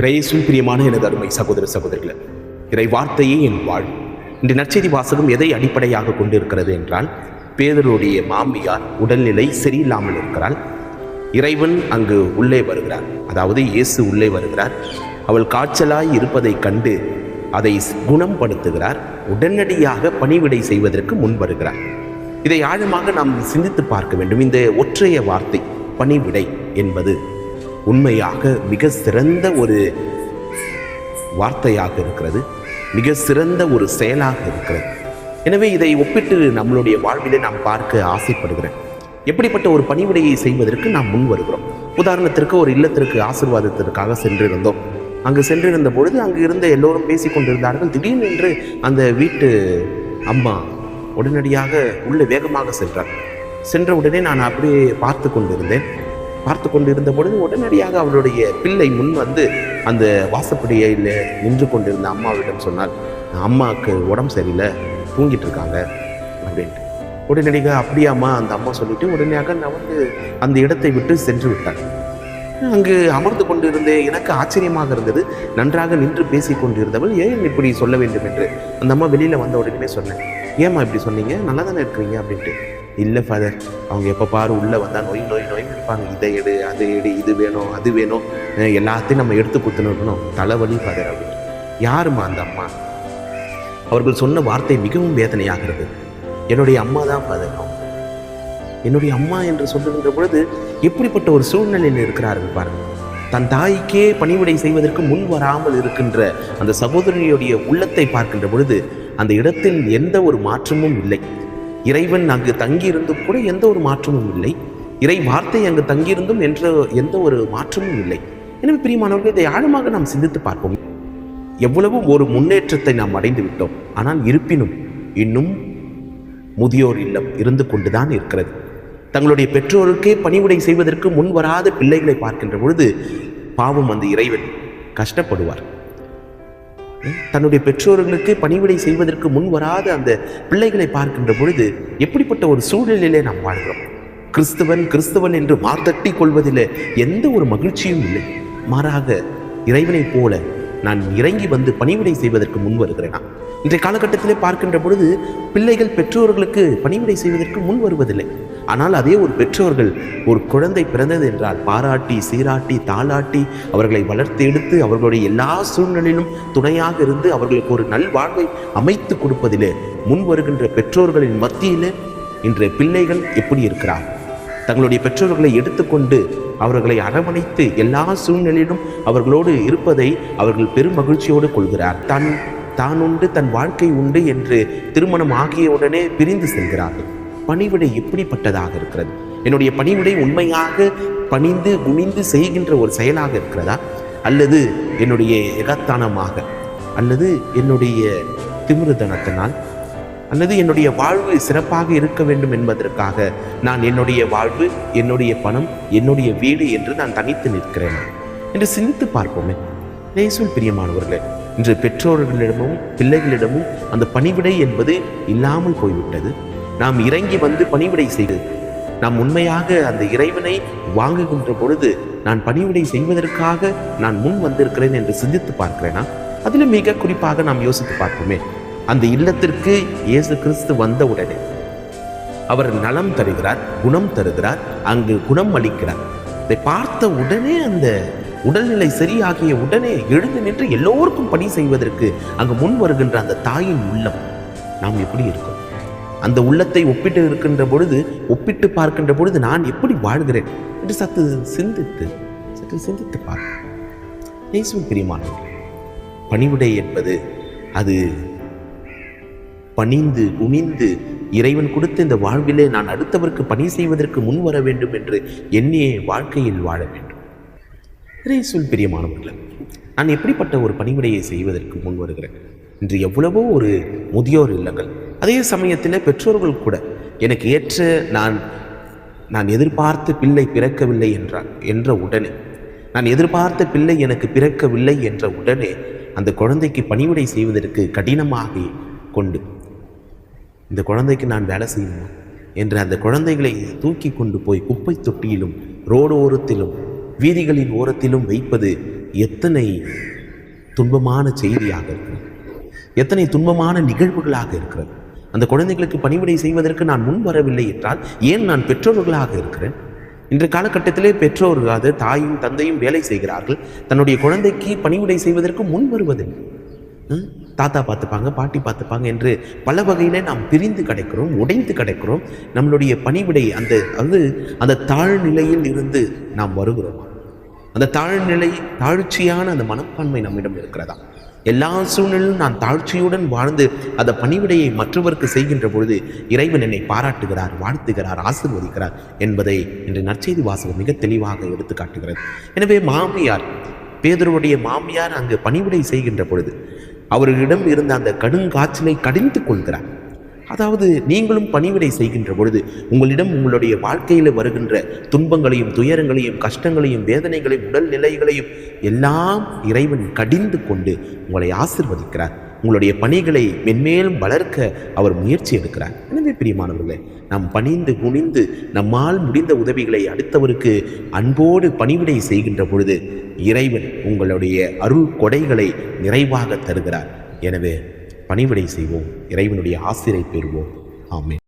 பிரேசும் பிரியமான எனது அருமை சகோதர சகோதரிகளே இறை வார்த்தையே என் வாழ். இன்று நற்செய்தி வாசகம் எதை அடிப்படையாக கொண்டு இருக்கிறது என்றால் பேதருடைய மாமியார் உடல்நிலை சரியில்லாமல் இருக்கிறாள். இறைவன் அங்கு உள்ளே வருகிறார். அதாவது இயேசு உள்ளே வருகிறார். அவள் காய்ச்சலாய் இருப்பதைக் கண்டு அதை குணப்படுத்துகிறார். உடனடியாக பணிவிடை செய்வதற்கு முன் வருகிறார். இதை ஆழமாக நாம் சிந்தித்து பார்க்க வேண்டும். இந்த ஒற்றைய வார்த்தை பணிவிடை என்பது உண்மையாக மிக சிறந்த ஒரு வார்த்தையாக இருக்கிறது மிக சிறந்த ஒரு செயலாக இருக்கிறது. எனவே இதை ஒப்பிட்டு நம்மளுடைய வாழ்விலே நாம் பார்க்க ஆசைப்படுகிறேன். எப்படிப்பட்ட ஒரு பணிவிடையை செய்வதற்கு நாம் முன் வருகிறோம். உதாரணத்திற்கு ஒரு இல்லத்திற்கு ஆசீர்வாதத்திற்காக சென்றிருந்தோம். அங்கு சென்றிருந்த பொழுது அங்கு இருந்த எல்லோரும் பேசிக்கொண்டிருந்தார்கள் திடீரென்று அந்த வீட்டு அம்மா உடனடியாக உள்ளே வேகமாக சென்றார் சென்ற உடனே நான் அப்படியே பார்த்து கொண்டிருந்தேன். பார்த்து கொண்டிருந்த பொழுது உடனடியாக அவளுடைய பிள்ளை முன் வந்து அந்த வாசப்படியில் நின்று கொண்டிருந்த அம்மாவிடம் சொன்னால் அம்மாவுக்கு உடம்பு சரியில்லை தூங்கிட்டு இருக்காங்க அப்படின்ட்டு. உடனடியாக அப்படியாம்மா அந்த அம்மா சொல்லிட்டு உடனடியாக நான் வந்து அந்த இடத்தை விட்டு சென்று விட்டார் அங்கு அமர்ந்து கொண்டிருந்தே எனக்கு ஆச்சரியமாக இருந்தது. நன்றாக நின்று பேசி கொண்டிருந்தவள் ஏன் இப்படி சொல்ல வேண்டும்? என்று. அந்த அம்மா வெளியில் வந்த உடனே சொன்னேன் ஏம்மா இப்படி சொன்னீங்க? நல்லா தானே இருக்கிறீங்க? அப்படின்ட்டு. இல்லை ஃபாதர் அவங்க எப்போ பாரு உள்ளே வந்தால் நோய் நோய் நோய் கேட்பாங்க இதை எடு அதை எடு இது வேணும் அது வேணும். எல்லாத்தையும் நம்ம எடுத்து கொடுத்துன்னு இருக்கணும். தலைவலி ஃபாதர் அப்படின்னு யாரும்மா அந்த அம்மா? அவர்கள் சொன்ன வார்த்தை மிகவும் வேதனையாகிறது என்னுடைய அம்மா தான் ஃபாதர் என்னுடைய அம்மா என்று சொல்லுகின்ற பொழுது எப்படிப்பட்ட ஒரு சூழ்நிலையில் இருக்கிறார்கள் பாருங்கள். தன் தாய்க்கே பணிவிடை செய்வதற்கு முன் வராமல் இருக்கின்ற அந்த சகோதரியுடைய உள்ளத்தை பார்க்கின்ற பொழுது அந்த இடத்தில் எந்த ஒரு மாற்றமும் இல்லை. இறைவன் அங்கு தங்கியிருந்தும் கூட எந்த ஒரு மாற்றமும் இல்லை. இறை வார்த்தை அங்கு தங்கியிருந்தும் என்ற எந்த ஒரு மாற்றமும் இல்லை. எனவே பிரியமானவர்கள் இதை ஆழமாக நாம் சிந்தித்து பார்ப்போம். எவ்வளவு ஒரு முன்னேற்றத்தை நாம் அடைந்து விட்டோம். ஆனால் இருப்பினும் இன்னும் முதியோர் இல்லம் இருந்து கொண்டுதான் இருக்கிறது. தங்களுடைய பெற்றோருக்கே பணிவிடை செய்வதற்கு முன் வராத பிள்ளைகளை பார்க்கின்ற பொழுது பாவம் அந்த இறைவன் கஷ்டப்படுவார். தன்னுடைய பெற்றோர்களுக்கு பணிவிடை செய்வதற்கு முன் வராத அந்த பிள்ளைகளை பார்க்கின்ற பொழுது எப்படிப்பட்ட ஒரு சூழ்நிலையிலே நாம் வாழ்கிறோம்? கிறிஸ்தவன் கிறிஸ்தவன் என்று மார்த்தட்டி கொள்வதில் எந்த ஒரு மகிழ்ச்சியும் இல்லை. மாறாக இறைவனைப் போல நான் இறங்கி வந்து பணிவிடை செய்வதற்கு முன் வருகிறேனா? இன்றைய காலகட்டத்திலே பார்க்கின்ற பொழுது பிள்ளைகள் பெற்றோர்களுக்கு பணிவிடை செய்வதற்கு முன் வருவதில்லை. ஆனால் அதே ஒரு பெற்றோர்கள் ஒரு குழந்தை பிறந்தது என்றால் பாராட்டி சீராட்டி தாளாட்டி அவர்களை வளர்த்து எடுத்து அவர்களுடைய எல்லா சூழ்நிலையிலும் துணையாக இருந்து அவர்களுக்கு ஒரு நல்வாழ்வை அமைத்து கொடுப்பதிலே முன் வருகின்ற பெற்றோர்களின் மத்தியிலே இன்றைய பிள்ளைகள் எப்படி இருக்கிறார்கள்? தங்களுடைய பெற்றோர்களை எடுத்துக்கொண்டு அவர்களை அரவணைத்து எல்லா சூழ்நிலையிலும் அவர்களோடு இருப்பதை அவர்கள் பெரும் மகிழ்ச்சியோடு கொள்கிறார். தன் தான் உண்டு தன் வாழ்க்கை உண்டு என்று திருமணம் ஆகியவுடனே பிரிந்து செல்கிறார்கள். பணிவிடை எப்படிப்பட்டதாக இருக்கிறது? என்னுடைய பணிவிடை உண்மையாக பணிந்து குனிந்து செய்கின்ற ஒரு செயலாக இருக்கிறதா? அல்லது என்னுடைய எகத்தானமாக அல்லது என்னுடைய திமிருதனத்தினால்? அல்லது என்னுடைய வாழ்வு சிறப்பாக இருக்க வேண்டும் என்பதற்காக நான் என்னுடைய வாழ்வு என்னுடைய பணம் என்னுடைய வீடு என்று நான் தனித்து நிற்கிறேன் என்று சிந்தித்து பார்ப்போமே. நேசுல் பிரியமானவர்களே இன்று பெற்றோர்களிடமும் பிள்ளைகளிடமும் அந்த பணிவிடை என்பது இல்லாமல் போய்விட்டது. நாம் இறங்கி வந்து பணிவிடை செய்து நாம் உண்மையாக அந்த இறைவனை வாங்குகின்ற பொழுது நான் பணிவிடை செய்வதற்காக நான் முன் வந்திருக்கிறேன் என்று சிந்தித்து பார்க்கிறேனா? அதில் மிக குறிப்பாக நாம் யோசித்து பார்ப்போமே. அந்த இல்லத்திற்கு இயேசு கிறிஸ்து வந்த உடனே அவர் நலம் தருகிறார் குணம் தருகிறார் அங்கு குணம் அளிக்கிறார். இதை பார்த்த உடனே அந்த உடல்நிலை சரியாகிய உடனே எழுந்து நின்று எல்லோருக்கும் பணி செய்வதற்கு அங்கு முன் வருகின்ற அந்த தாயின் உள்ளம். நாம் எப்படி இருக்கோம்? அந்த உள்ளத்தை ஒப்பிட்டு இருக்கின்ற பொழுது ஒப்பிட்டு பார்க்கின்ற பொழுது நான் எப்படி வாழ்கிறேன் என்று சத்து சிந்தித்து சற்று சிந்தித்து பார்க்க நேசும் பிரியமானவர்களே பணிவிடை என்பது அது பணிந்து குனிந்து இறைவன் கொடுத்த இந்த வாழ்விலே நான் அடுத்தவருக்கு பணி செய்வதற்கு முன் வர வேண்டும் என்று எண்ணியே வாழ்க்கையில் வாழ வேண்டும். இறைசுல் பிரியமானவர்களே நான் எப்படிப்பட்ட ஒரு பணிவிடையை செய்வதற்கு முன் வருகிறேன்? இன்று எவ்வளவோ ஒரு முதியோர் இல்லங்கள் அதே சமயத்தில் பெற்றோர்கள் கூட எனக்கு ஏற்ற நான் நான் எதிர்பார்த்த பிள்ளை பிறக்கவில்லை என்றார் என்ற உடனே. நான் எதிர்பார்த்த பிள்ளை எனக்கு பிறக்கவில்லை என்ற உடனே அந்த குழந்தைக்கு பணிவிடை செய்வதற்கு கடினமாக கொண்டு இந்த குழந்தைக்கு நான் வேலை செய்யணுமா? என்று அந்த குழந்தைகளை தூக்கி கொண்டு போய் குப்பை தொட்டியிலும் ரோடு ஓரத்திலும் வீதிகளின் ஓரத்திலும் வைப்பது எத்தனை துன்பமான செய்தியாக இருக்கிறது. எத்தனை துன்பமான நிகழ்வுகளாக இருக்கிறது. அந்த குழந்தைகளுக்கு பணிவிடை செய்வதற்கு நான் முன் வரவில்லை என்றால் ஏன் நான் பெற்றோர்களாக இருக்கிறேன்? இன்று காலகட்டத்திலே பெற்றோர் அது தாயும் தந்தையும் வேலை செய்கிறார்கள். தன்னுடைய குழந்தைக்கு பணிவிடை செய்வதற்கு முன் வருவதில்லை. ம்? தாத்தா பார்த்துப்பாங்க பாட்டி பார்த்துப்பாங்க என்று பல வகையில் நாம் பிரிந்து கிடைக்கிறோம் உடைந்து கிடைக்கிறோம். நம்மளுடைய பணிவிடை அந்த அது அந்த தாழ்நிலையில் இருந்து நாம் வருகிறோம்? அந்த தாழ்நிலை தாழ்ச்சியான அந்த மனப்பான்மை நம்மிடம் இருக்கிறதா? எல்லா சூழ்நிலையிலும் நான் தாழ்ச்சியுடன் வாழ்ந்து அந்த பணிவிடையை மற்றவருக்கு செய்கின்ற பொழுது இறைவன் என்னை பாராட்டுகிறார் வாழ்த்துகிறார் ஆசிர்வதிக்கிறார் என்பதை இன்று நற்செய்தி வாசகம் மிக தெளிவாக எடுத்து காட்டுகிறது எனவே மாமியார் பேதருடைய மாமியார் அங்கு பணிவிடை செய்கின்ற பொழுது அவர்களிடம் இருந்த அந்த கடுங்காய்ச்சலை கடிந்து கொள்கிறார். அதாவது நீங்களும் பணிவிடை செய்கின்ற பொழுது உங்களிடம் உங்களுடைய வாழ்க்கையில் வருகின்ற துன்பங்களையும் துயரங்களையும் கஷ்டங்களையும் வேதனைகளையும் உடல் நிலைகளையும் எல்லாம் இறைவன் கடிந்து கொண்டு உங்களை ஆசிர்வதிக்கிறார். உங்களுடைய பணிகளை மென்மேலும் வளர்க்க அவர் முயற்சி எடுக்கிறார். எனவே பிரியமானவர்களே நாம் பணிந்து குனிந்து நம்மால் முடிந்த உதவிகளை அடுத்தவருக்கு அன்போடு பணிவிடை செய்கின்ற பொழுது இறைவன் உங்களுடைய அருள் கொடைகளை நிறைவாக தருகிறார். எனவே பணிவிடை செய்வோம் இறைவனுடைய ஆசிரை பெறுவோம். ஆமே